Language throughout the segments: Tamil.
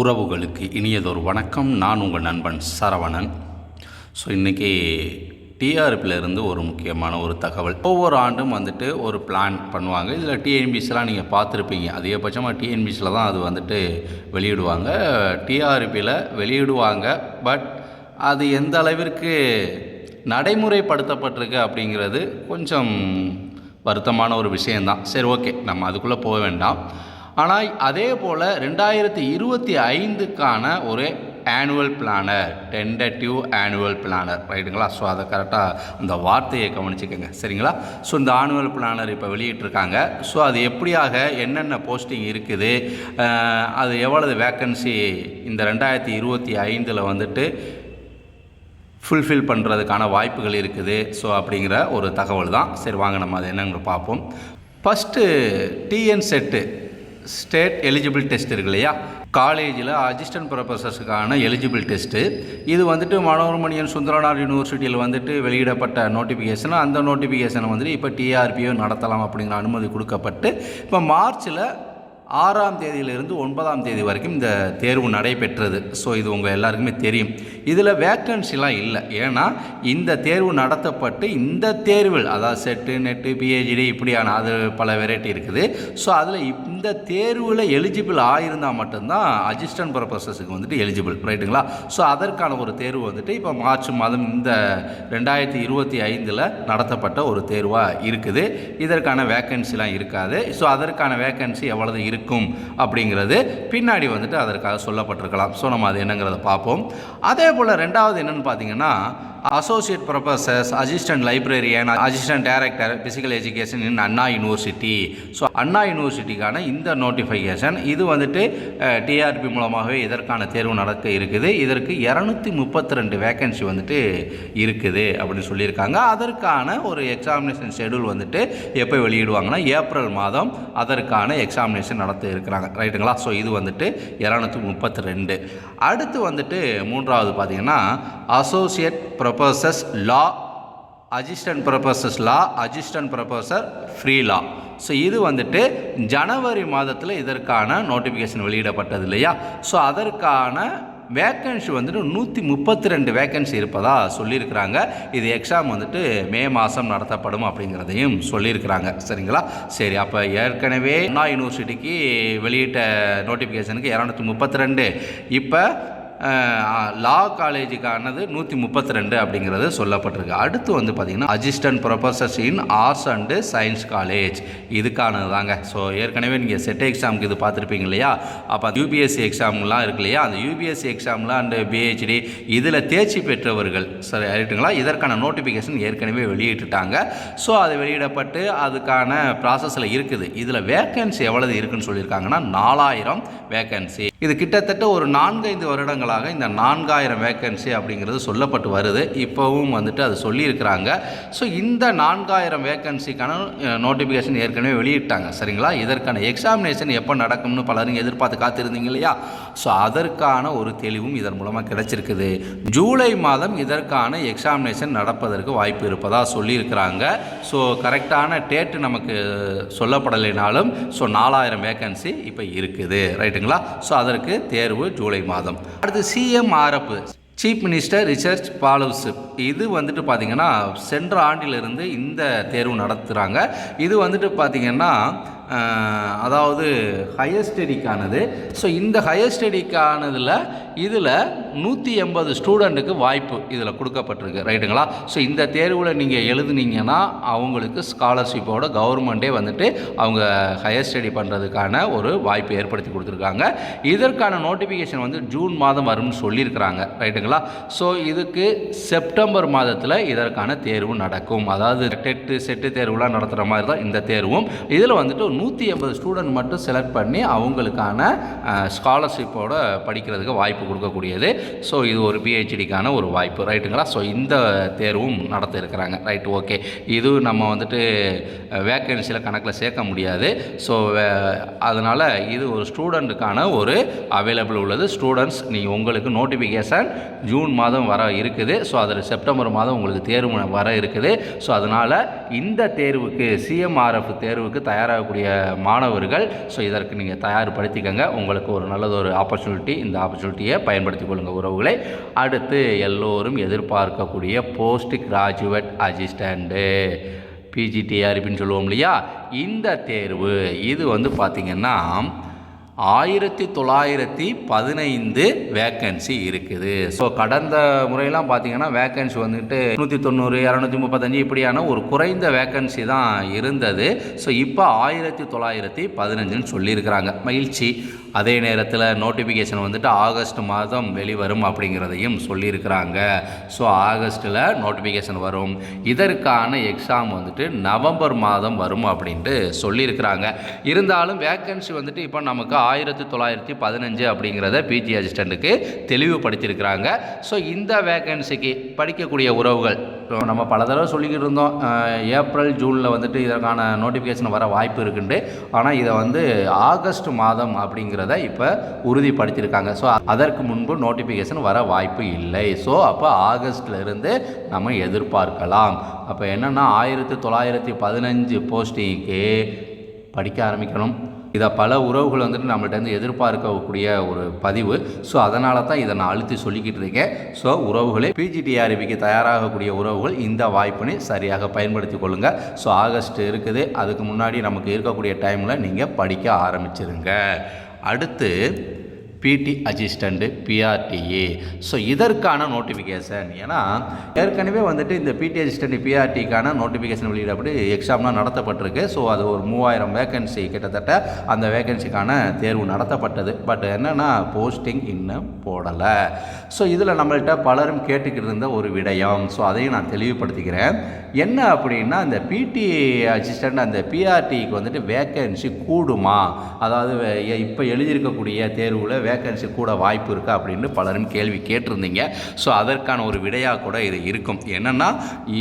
உறவுகளுக்கு இனியதொரு வணக்கம். நான் உங்கள் நண்பன் சரவணன். ஸோ இன்றைக்கி இருந்து ஒரு முக்கியமான ஒரு தகவல். ஒவ்வொரு ஆண்டும் வந்துட்டு ஒரு பிளான் பண்ணுவாங்க. இதில் டிஎன்பிசிலாம் நீங்கள் பார்த்துருப்பீங்க. அதிகபட்சமாக டிஎன்பிசியில் தான் அது வந்துட்டு வெளியிடுவாங்க. டிஆர்பியில் வெளியிடுவாங்க. பட் அது எந்த அளவிற்கு நடைமுறைப்படுத்தப்பட்டிருக்கு அப்படிங்கிறது கொஞ்சம் வருத்தமான ஒரு விஷயந்தான் சரி ஓகே நம்ம அதுக்குள்ளே போக வேண்டாம். ஆனால் அதே போல் ரெண்டாயிரத்தி இருபத்தி ஐந்துக்கான ஒரு annual planner tentative annual planner ரைட்டுங்களா ஸோ அதை கரெக்டாக அந்த வார்த்தையை கவனிச்சுக்கோங்க. சரிங்களா? ஸோ இந்த ஆனுவல் பிளானர் இப்போ வெளியிட்டிருக்காங்க. ஸோ அது எப்படியாக என்னென்ன போஸ்டிங் இருக்குது? அது எவ்வளவு வேக்கன்சி இந்த ரெண்டாயிரத்தி இருபத்தி ஐந்தில் வந்துட்டு ஃபுல்ஃபில் பண்ணுறதுக்கான வாய்ப்புகள் இருக்குது? ஸோ அப்படிங்கிற ஒரு தகவல் தான். சரி வாங்க நம்ம அது என்னங்கிற பார்ப்போம். First TN set state eligible test இருக்கு இல்லையா? காலேஜில் அசிஸ்டன்ட் ப்ரொஃபஸர்ஸுக்கான எலிஜிபிள் டெஸ்ட்டு இது வந்துட்டு மனோரமணியன் சுந்தரனார் யூனிவர்சிட்டியில் வந்துட்டு வெளியிடப்பட்ட நோட்டிஃபிகேஷன் அந்த நோட்டிஃபிகேஷனை வந்துட்டு இப்போ டிஆர்பியோ நடத்தலாம் அப்படிங்கிற அனுமதி கொடுக்கப்பட்டு இப்போ மார்ச்சில் ஆறாம் தேதியிலிருந்து ஒன்பதாம் தேதி வரைக்கும் இந்த தேர்வு நடைபெற்றது. ஸோ இது உங்கள் எல்லாருக்குமே தெரியும். இதில் வேக்கன்சிலாம் இல்லை. ஏன்னா இந்த தேர்வு நடத்தப்பட்டு இந்த தேர்வில் அதாவது செட்டு நெட்டு பிஹெச்டி இப்படியான அது பல வெரைட்டி இருக்குது. ஸோ அதில் இந்த தேர்வில் எலிஜிபிள் ஆயிருந்தால் மட்டும்தான் அசிஸ்டன்ட் ப்ரொஃபஸர்ஸுக்கு வந்துட்டு எலிஜிபிள் ரைட்டுங்களா ஸோ அதற்கான ஒரு தேர்வு வந்துட்டு இப்போ மார்ச் மாதம் இந்த ரெண்டாயிரத்தி இருபத்தி ஐந்தில் நடத்தப்பட்ட ஒரு தேர்வாக இருக்குது. இதற்கான வேக்கன்சிலாம் இருக்காது. ஸோ அதற்கான வேக்கன்சி எவ்வளவு இருக்கும் அப்படிங்கிறது பின்னாடி வந்துட்டு அதற்காக சொல்லப்பட்டிருக்கலாம். ஸோ நம்ம அது என்னங்கிறத பார்ப்போம். அதே போல் ரெண்டாவது என்னென்னு பார்த்தீங்கன்னா associate professors assistant librarian assistant director physical education in Anna university so Anna யூனிவர்சிட்டிக்கான இந்த நோட்டிஃபிகேஷன் இது வந்துட்டு டிஆர்பி மூலமாகவே இதற்கான தேர்வு நடக்க இருக்குது. இதற்கு இரநூத்தி முப்பத்தி ரெண்டு வேக்கன்சி வந்துட்டு இருக்குது அப்படின்னு சொல்லியிருக்காங்க. அதற்கான ஒரு எக்ஸாமினேஷன் ஷெடியூல் வந்துட்டு எப்போ வெளியிடுவாங்கன்னா ஏப்ரல் மாதம் அதற்கான எக்ஸாமினேஷன் நடத்த இருக்கிறாங்க. ரைட்டுங்களா ஸோ இது வந்துட்டு இரநூத்தி முப்பத்தி ரெண்டு அடுத்து வந்துட்டு மூன்றாவது பார்த்தீங்கன்னா associate pro professors law assistant professors law assistant professor free law so இது வந்துட்டு ஜனவரி மாதத்தில் இதற்கான நோட்டிஃபிகேஷன் வெளியிடப்பட்டது இல்லையா? ஸோ அதற்கான வேக்கன்சி வந்துட்டு நூற்றி முப்பத்தி ரெண்டு வேக்கன்சி இருப்பதா சொல்லியிருக்கிறாங்க. இது எக்ஸாம் வந்துட்டு மே மாதம் நடத்தப்படும் அப்படிங்கிறதையும் சொல்லியிருக்கிறாங்க. சரிங்களா? சரி அப்போ ஏற்கனவே அண்ணா யூனிவர்சிட்டிக்கு வெளியிட்ட நோட்டிஃபிகேஷனுக்கு இரநூத்தி முப்பத்தி ரெண்டு இப்போ லா காலேஜுக்கானது நூற்றி முப்பத்தி ரெண்டு அப்படிங்கிறது சொல்லப்பட்டிருக்கு. அடுத்து வந்து பார்த்திங்கன்னா assistant professors in arts and science college இதுக்கானது தாங்க. ஸோ ஏற்கனவே நீங்கள் செட் எக்ஸாமுக்கு இது பார்த்துருப்பீங்க இல்லையா? அப்போ யூபிஎஸ்சி எக்ஸாம்லாம் இருக்கு இல்லையா? அந்த யூபிஎஸ்சி எக்ஸாம்லாம் அண்டு பிஹெச்டி இதில் தேர்ச்சி பெற்றவர்கள் சரி ரைட்டுங்களா இதற்கான நோட்டிஃபிகேஷன் ஏற்கனவே வெளியிட்டுட்டாங்க. ஸோ அது வெளியிடப்பட்டு அதுக்கான ப்ராசஸில் இருக்குது. இதில் வேக்கன்சி எவ்வளவு இருக்குன்னு சொல்லியிருக்காங்கன்னா நாலாயிரம் வேக்கன்சி இது கிட்டத்தட்ட ஒரு நான்கைந்து வருடங்களாக இந்த நான்காயிரம் வேக்கன்சி அப்படிங்கிறது சொல்லப்பட்டு வருது. இப்போவும் வந்துட்டு அது சொல்லியிருக்கிறாங்க. ஸோ இந்த நான்காயிரம் வேக்கன்சிக்கான நோட்டிஃபிகேஷன் ஏற்கனவே வெளியிட்டாங்க. சரிங்களா? இதற்கான எக்ஸாமினேஷன் எப்போ நடக்கும்னு பலரும் எதிர்பார்த்து காத்திருந்தீங்க இல்லையா? ஸோ அதற்கான ஒரு தெளிவும் இதன் மூலமாக கிடைச்சிருக்குது. ஜூலை மாதம் இதற்கான எக்ஸாமினேஷன் நடப்பதற்கு வாய்ப்பு இருப்பதா சொல்லியிருக்கிறாங்க. ஸோ கரெக்டான டேட்டு நமக்கு சொல்லப்படலைனாலும் ஸோ நாலாயிரம் வேக்கன்சி இப்போ இருக்குது. ரைட்டுங்களா ஸோ அதற்கு தேர்வு ஜூலை மாதம். அடுத்து CMRF chief minister research fellowship இது வந்துட்டு பார்த்திங்கன்னா சென்ற ஆண்டிலிருந்து இந்த தேர்வு நடத்துகிறாங்க இது வந்துட்டு பார்த்திங்கன்னா அதாவது ஹையர் ஸ்டடிக்கானது ஸோ இந்த ஹையர் ஸ்டடிக்கானதில் இதில் நூற்றி எண்பது ஸ்டூடெண்ட்டுக்கு வாய்ப்பு இதில் கொடுக்கப்பட்டிருக்கு. ரைட்டுங்களா ஸோ இந்த தேர்வில் நீங்கள் எழுதுனீங்கன்னா அவங்களுக்கு ஸ்காலர்ஷிப்போட கவர்மெண்ட்டே வந்துட்டு அவங்க ஹையர் ஸ்டடி பண்ணுறதுக்கான ஒரு வாய்ப்பு ஏற்படுத்தி கொடுத்துருக்காங்க. இதற்கான நோட்டிஃபிகேஷன் வந்து ஜூன் மாதம் வரும்னு சொல்லியிருக்கிறாங்க. ரைட்டுங்களா ஸோ இதுக்கு செப்டம்பர் மாதத்தில் இதற்கான தேர்வு நடக்கும். அதாவது டெட்டு செட்டு தேர்வுலாம் நடத்துகிற மாதிரி தான் இந்த தேர்வும். இதில் வந்துட்டு நூற்றி எண்பது ஸ்டூடெண்ட் மட்டும் செலக்ட் பண்ணி அவங்களுக்கான ஸ்காலர்ஷிப்போட படிக்கிறதுக்கு வாய்ப்பு கொடுக்கக்கூடியது. ஸோ இது ஒரு பிஹெச்டிக்கான ஒரு வாய்ப்பு. ரைட்டுங்களா ஸோ இந்த தேர்வும் நடத்த இருக்கிறாங்க ரைட் ஓகே இது நம்ம வந்துட்டு வேக்கன்சியில் கணக்கில் சேர்க்க முடியாது. ஸோ அதனால் இது ஒரு ஸ்டூடெண்ட்டுக்கான ஒரு அவைலபிள் உள்ளது. ஸ்டூடெண்ட்ஸ் நீங்கள் உங்களுக்கு நோட்டிஃபிகேஷன் ஜூன் மாதம் வர இருக்குது. ஸோ அதில் செப்டம்பர் மாதம் உங்களுக்கு தேர்வு வர இருக்குது. ஸோ அதனால் இந்த தேர்வுக்கு சிஎம்ஆர்எஃப் தேர்வுக்கு தயாராகக்கூடிய தயாராகக்கூடிய மாணவர்கள். ஸோ இதற்கு நீங்கள் தயார்படுத்திக்கங்க. உங்களுக்கு ஒரு நல்லது ஒரு ஆப்பர்ச்சுனிட்டி இந்த ஆப்பர்ச்சுனிட்டியை பயன்படுத்திக் கொள்ளுங்கள் உறவுகளை. அடுத்து எல்லோரும் எதிர்பார்க்கக்கூடிய போஸ்ட் கிராஜுவேட் அசிஸ்டண்ட்டு பிஜிடிஆர்பின்னு சொல்லுவோம் இல்லையா? இந்த தேர்வு இது வந்து பார்த்திங்கன்னா ஆயிரத்தி தொள்ளாயிரத்தி பதினைந்து வேக்கன்சி இருக்குது. ஸோ கடந்த முறையெல்லாம் பார்த்தீங்கன்னா வேக்கன்சி வந்துட்டு நூற்றி தொண்ணூறு இரநூத்தி முப்பத்தஞ்சு இப்படியான ஒரு குறைந்த வேக்கன்சி தான் இருந்தது. ஸோ இப்போ ஆயிரத்தி தொள்ளாயிரத்தி பதினஞ்சுன்னு சொல்லியிருக்கிறாங்க. மகிழ்ச்சி. அதே நேரத்தில் நோட்டிஃபிகேஷன் வந்துட்டு ஆகஸ்ட் மாதம் வெளிவரும் அப்படிங்கிறதையும் சொல்லியிருக்கிறாங்க. ஸோ ஆகஸ்ட்டில் நோட்டிஃபிகேஷன் வரும். இதற்கான எக்ஸாம் வந்துட்டு நவம்பர் மாதம் வரும் அப்படின்ட்டு சொல்லியிருக்கிறாங்க. இருந்தாலும் வேக்கன்சி வந்துட்டு இப்போ நமக்கு ஆயிரத்தி தொள்ளாயிரத்தி பதினஞ்சு அப்படிங்கிறத பிஜி அசிஸ்டண்ட்டுக்கு தெளிவுபடுத்தியிருக்கிறாங்க. ஸோ இந்த வேக்கன்சிக்கு படிக்கக்கூடிய உறவுகள் இப்போ நம்ம பல தடவை சொல்லிக்கிட்டு இருந்தோம் ஏப்ரல் ஜூனில் வந்துட்டு இதற்கான நோட்டிஃபிகேஷன் வர வாய்ப்பு இருக்குண்டு. ஆனால் இதை வந்து ஆகஸ்ட் மாதம் அப்படிங்கிறத இப்போ உறுதிப்படுத்தியிருக்காங்க. ஸோ அதற்கு முன்பு நோட்டிஃபிகேஷன் வர வாய்ப்பு இல்லை. ஸோ அப்போ ஆகஸ்ட்லேருந்து நம்ம எதிர்பார்க்கலாம். அப்போ என்னென்னா ஆயிரத்தி தொள்ளாயிரத்தி பதினஞ்சு போஸ்டிங்க்கு படிக்க ஆரம்பிக்கணும். இதை பல உறவுகள் வந்துட்டு நம்மள்டேருந்து எதிர்பார்க்கக்கூடிய ஒரு பதிவு. ஸோ அதனால தான் இதை நான் அழுத்தி சொல்லிக்கிட்டு இருக்கேன். ஸோ உறவுகளே பிஜிடிஆர்பிக்கு தயாராகக்கூடிய உறவுகள் இந்த வாய்ப்பினை சரியாக பயன்படுத்தி கொள்ளுங்கள் ஸோ ஆகஸ்ட் இருக்குது. அதுக்கு முன்னாடி நமக்கு இருக்கக்கூடிய டைமில் நீங்கள் படிக்க ஆரம்பிச்சிருங்க. அடுத்து பிடி அசிஸ்டண்ட்டு பிஆர்டிஏ ஸோ இதற்கான நோட்டிஃபிகேஷன் ஏன்னா ஏற்கனவே வந்துட்டு இந்த பிடி அசிஸ்டண்ட் பிஆர்டிக்கான நோட்டிஃபிகேஷன் வெளியிடப்பட்டு எக்ஸாம்லாம் நடத்தப்பட்டிருக்கு. ஸோ அது ஒரு மூவாயிரம் வேகன்சி கிட்டத்தட்ட அந்த வேகன்சிக்கான தேர்வு நடத்தப்பட்டது. பட் என்னென்னா போஸ்டிங் இன்னும் போடலை. ஸோ இதில் நம்மள்கிட்ட பலரும் கேட்டுக்கிட்டு இருந்த ஒரு விடயம். ஸோ அதையும் நான் தெளிவுபடுத்திக்கிறேன். என்ன அப்படின்னா அந்த பிடி அசிஸ்டண்ட் அந்த பிஆர்டிக்கு வந்துட்டு வேக்கன்சி கூடுமா? அதாவது இப்போ எழுதியிருக்கக்கூடிய தேர்வில் வேக்கன்சி கூட வாய்ப்பு இருக்கா அப்படின்னு பலரும் கேள்வி கேட்டிருந்தீங்க. ஸோ அதற்கான ஒரு விடையாக கூட இது இருக்கும். என்னென்னா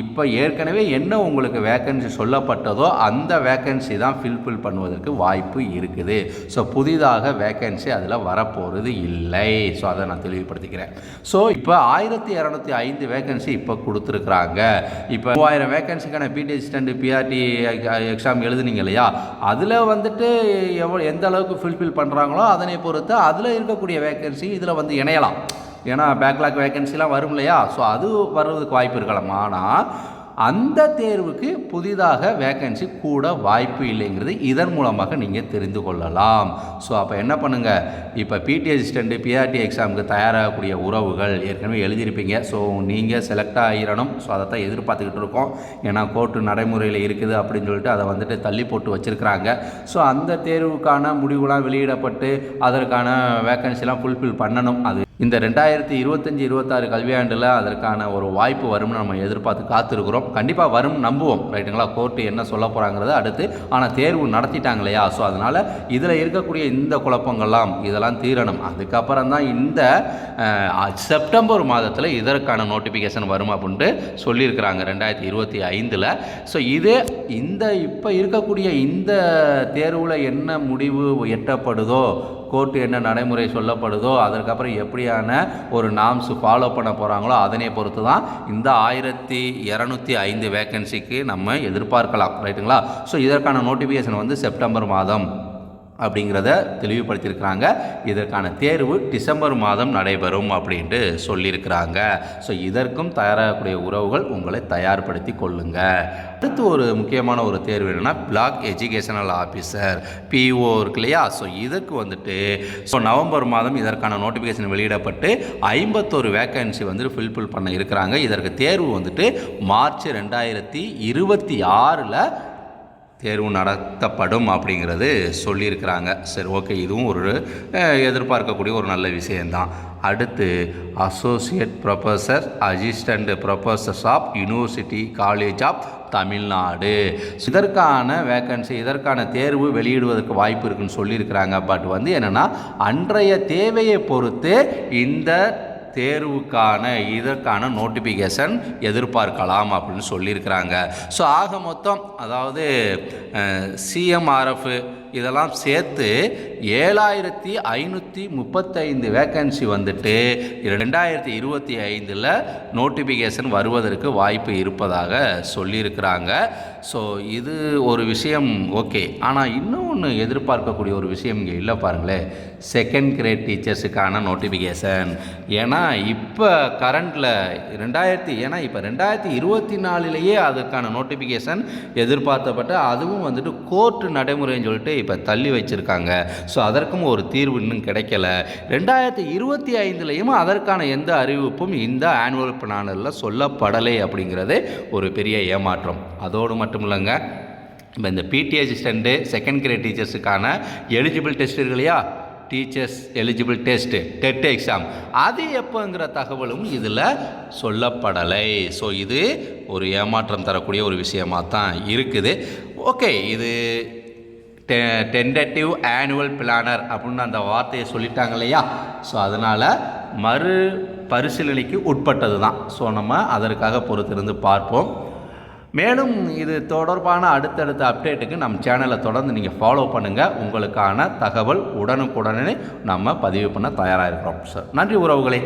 இப்போ ஏற்கனவே என்ன உங்களுக்கு வேக்கன்சி சொல்லப்பட்டதோ அந்த வேக்கன்சி தான் ஃபில்ஃபில் பண்ணுவதற்கு வாய்ப்பு இருக்குது. ஸோ புதிதாக வேக்கன்சி அதில் வரப்போகிறது இல்லை. ஸோ அதை நான் தெளிவுபடுத்திக்கிறேன். ஸோ இப்போ ஆயிரத்தி இரநூத்தி ஐந்து வேக்கன்சி இப்போ கொடுத்துருக்குறாங்க. இப்போ மூவாயிரம் வேக்கன்சிக்கான பிடி அசிஸ்டண்ட் பிஆர்டி எக்ஸாம் எழுதுனீங்க இல்லையா? அதில் வந்துட்டு எவ்வளோ எந்த அளவுக்கு ஃபில்ஃபில் பண்ணுறாங்களோ அதனை பொறுத்து அதில் இருக்கக்கூடிய வேக்கன்சி இதில் வந்து இணையலாம். ஏன்னா பேக்லாக் வேக்கன்சிலாம் வரும் இல்லையா? ஸோ அது வர்றதுக்கு வாய்ப்பு இருக்கலாம். ஆனால் அந்த தேர்வுக்கு புதிதாக வேக்கன்சி கூட வாய்ப்பு இல்லைங்கிறது இதன் மூலமாக நீங்கள் தெரிந்து கொள்ளலாம். ஸோ அப்போ என்ன பண்ணுங்கள் இப்போ பிடி அசிஸ்டண்ட்டு பிஆர்டி எக்ஸாமுக்கு தயாராகக்கூடிய உறவுகள் ஏற்கனவே எழுதியிருப்பீங்க. ஸோ நீங்கள் செலக்ட் ஆகிடணும் ஸோ அதை தான் எதிர்பார்த்துக்கிட்டு இருக்கோம். ஏன்னா கோர்ட்டு நடைமுறையில் இருக்குது அப்படின்னு சொல்லிட்டு அதை வந்துட்டு தள்ளி போட்டு வச்சுருக்கிறாங்க. ஸோ அந்த தேர்வுக்கான முடிவுலாம் வெளியிடப்பட்டு அதற்கான வேக்கன்சிலாம் ஃபுல்ஃபில் பண்ணணும். அது இந்த ரெண்டாயிரத்தி இருபத்தஞ்சி இருபத்தாறு கல்வியாண்டில் அதற்கான ஒரு வாய்ப்பு வரும்னு நம்ம எதிர்பார்த்து காத்திருக்கிறோம். கண்டிப்பாக வரும் நம்புவோம். ரைட்டுங்களா? கோர்ட்டு என்ன சொல்ல போகிறாங்கிறத அடுத்து ஆனால் தேர்வு நடத்திட்டாங்க இல்லையா? ஸோ அதனால் இதில் இருக்கக்கூடிய இந்த குழப்பங்கள்லாம் இதெல்லாம் தீரணும். அதுக்கப்புறம் தான் இந்த செப்டம்பர் மாதத்தில் இதற்கான நோட்டிஃபிகேஷன் வரும் அப்படின்ட்டு சொல்லியிருக்கிறாங்க ரெண்டாயிரத்தி இருபத்தி ஐந்தில். ஸோ இதே இந்த இப்போ இருக்கக்கூடிய இந்த தேர்வில் என்ன முடிவு எட்டப்படுதோ கோர்ட்டு என்ன நடைமுறை சொல்லப்படுதோ அதற்கப்புறம் எப்படியான ஒரு நாம்ஸ் ஃபாலோ பண்ண போகிறாங்களோ அதனை பொறுத்து தான் இந்த ஆயிரத்தி இரநூத்தி ஐந்து வேக்கன்சிக்கு நம்ம எதிர்பார்க்கலாம். ரைட்டுங்களா ஸோ இதற்கான நோட்டிஃபிகேஷன் வந்து செப்டம்பர் மாதம். அப்படிங்கிறத தெளிவுபடுத்தியிருக்கிறாங்க. இதற்கான தேர்வு டிசம்பர் மாதம் நடைபெறும் அப்படின்ட்டு சொல்லியிருக்கிறாங்க. ஸோ இதற்கும் தயாராகக்கூடிய உறவுகள் உங்களை தயார்படுத்தி கொள்ளுங்க. அடுத்து ஒரு முக்கியமான ஒரு தேர்வு என்னென்னா பிளாக் எஜுகேஷனல் ஆஃபீஸர் பிஓ இருக்கு இல்லையா? ஸோ இதுக்கு வந்துட்டு ஸோ நவம்பர் மாதம் இதற்கான நோட்டிஃபிகேஷன் வெளியிடப்பட்டு ஐம்பத்தோரு வேக்கன்சி வந்துட்டு ஃபில்ஃபில் பண்ண இருக்கிறாங்க. இதற்கு தேர்வு வந்துட்டு மார்ச் ரெண்டாயிரத்தி இருபத்தி ஆறில் தேர்வு நடத்தப்படும் அப்படிங்கிறது சொல்லியிருக்கிறாங்க. சரி ஓகே இதுவும் ஒரு எதிர்பார்க்கக்கூடிய ஒரு நல்ல விஷயந்தான் அடுத்து associate professor assistant professors of university college of Tamil Nadu. இதற்கான வேக்கன்சி இதற்கான தேர்வு வெளியிடுவதற்கு வாய்ப்பு இருக்குன்னு சொல்லியிருக்கிறாங்க. பட் வந்து என்னென்னா அன்றைய தேவையை பொறுத்து இந்த தேர்வுக்கான இதற்கான நோட்டிஃபிகேஷன் எதிர்பார்க்கலாம் அப்படின்னு சொல்லியிருக்கிறாங்க. ஸோ ஆக மொத்தம் அதாவது சிஎம்ஆர்எஃப் இதெல்லாம் சேர்த்து ஏழாயிரத்தி ஐநூற்றி முப்பத்தைந்து வேக்கன்சி வந்துட்டு ரெண்டாயிரத்தி இருபத்தி ஐந்தில் நோட்டிஃபிகேஷன் வருவதற்கு வாய்ப்பு இருப்பதாக சொல்லியிருக்கிறாங்க. ஸோ இது ஒரு விஷயம் ஓகே. ஆனால் இன்னொன்று எதிர்பார்க்கக்கூடிய ஒரு விஷயம் இங்கே இல்லை பாருங்களேன் செகண்ட் கிரேட் டீச்சர்ஸுக்கான நோட்டிஃபிகேஷன் ஏன்னா இப்போ கரண்டில் ரெண்டாயிரத்தி ஏன்னா இப்போ ரெண்டாயிரத்தி இருபத்தி நாலுலேயே அதுக்கான நோட்டிஃபிகேஷன் எதிர்பார்த்தப்பட்டு அதுவும் வந்துட்டு கோர்ட்டு நடைமுறைன்னு சொல்லிட்டு இப்போ தள்ளி வச்சுருக்காங்க. ஸோ அதற்கும் ஒரு தீர்வு இன்னும் கிடைக்கல. ரெண்டாயிரத்தி இருபத்தி ஐந்துலேயும் அதற்கான எந்த அறிவிப்பும் இந்த ஆனுவல் பிளானில் சொல்லப்படலை அப்படிங்கிறது ஒரு பெரிய ஏமாற்றம். அதோடு மட்டும் மட்டும் இல்லைங்க இப்போ இந்த பிடி அசிஸ்டண்ட்டு செகண்ட் கிரேட் டீச்சர்ஸுக்கான எலிஜிபிள் டெஸ்ட் இருக்கு இல்லையா teachers eligible test TET exam அது எப்போங்கிற தகவலும் இதில் சொல்லப்படலை. ஸோ இது ஒரு ஏமாற்றம் தரக்கூடிய ஒரு விஷயமாக தான் இருக்குது. ஓகே இது டெ டென்டேட்டிவ் ஆனுவல் பிளானர் அப்படின்னு அந்த வார்த்தையை சொல்லிட்டாங்க இல்லையா? ஸோ அதனால் மறு பரிசீலனைக்கு உட்பட்டது தான் ஸோ நம்ம அதற்காக பொறுத்திருந்து பார்ப்போம். மேலும் இது தொடர்பான அடுத்தடுத்த அப்டேட்டுக்கு நம் சேனலை தொடர்ந்து நீங்கள் ஃபாலோ பண்ணுங்கள் உங்களுக்கான தகவல் உடனுக்குடனே நம்ம பதிவு பண்ண தயாராக இருக்கிறோம் சார் நன்றி உறவுகளே.